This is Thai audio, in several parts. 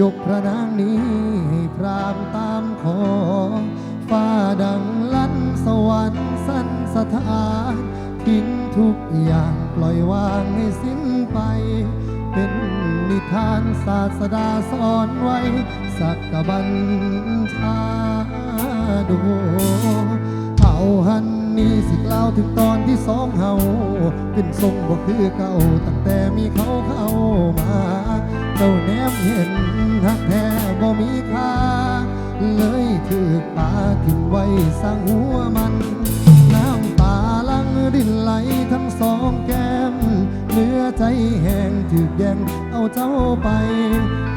ยกพระนางนี้ให้พรามตามขอฟ้าดังลั่นสวรรค์สันสถานทิ้งทุกอย่างปล่อยวางให้สิ้นไป เป็นนิทานศาสดาสอนไว้ สักกบัญชาดูเอาหันนี่สิกล่าวถึงตอนที่สองเฮาเป็นทรงบ่คือเก่าตั้งแต่มีเขาเข้ามาเจ้าแนมเห็นักแท้บ่มีค่า เลยถือปาทิ้งไว้สร้างหัวมัน น้ำตาลังรินไหลทั้งสองแก้ม เนื้อใจแห้งถือแย่งเอาเจ้าไป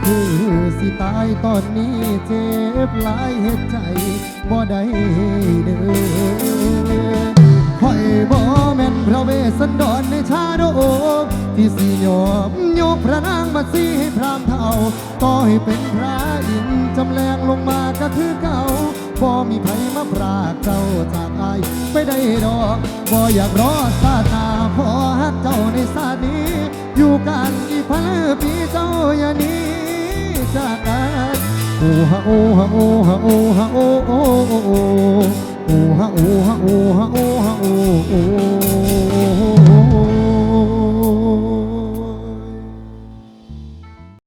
คือสิตายตอนนี้เจ็บหลายเหตุใจบ่ได้เด้อคอยบ่แม่นพระเวสสันดรในชาดก ที่สิโยอบโยบพระนางมาสีให้พรามเท่าต่อให้เป็นพระอินจำแรงลงมาก็คือเก่าบ่มีไผมาปรากเจ้าจากอายไปได้ดอกบ่อยากรอสาตาพอฮักเจ้าในสานี้ อยู่กันกี่พันปีเจ้าอย่านี้จากกันโอ้ฮะโอ้ฮะโอ้ฮะโอ้ฮะโอ้โอ้โอ้ฮะโอ้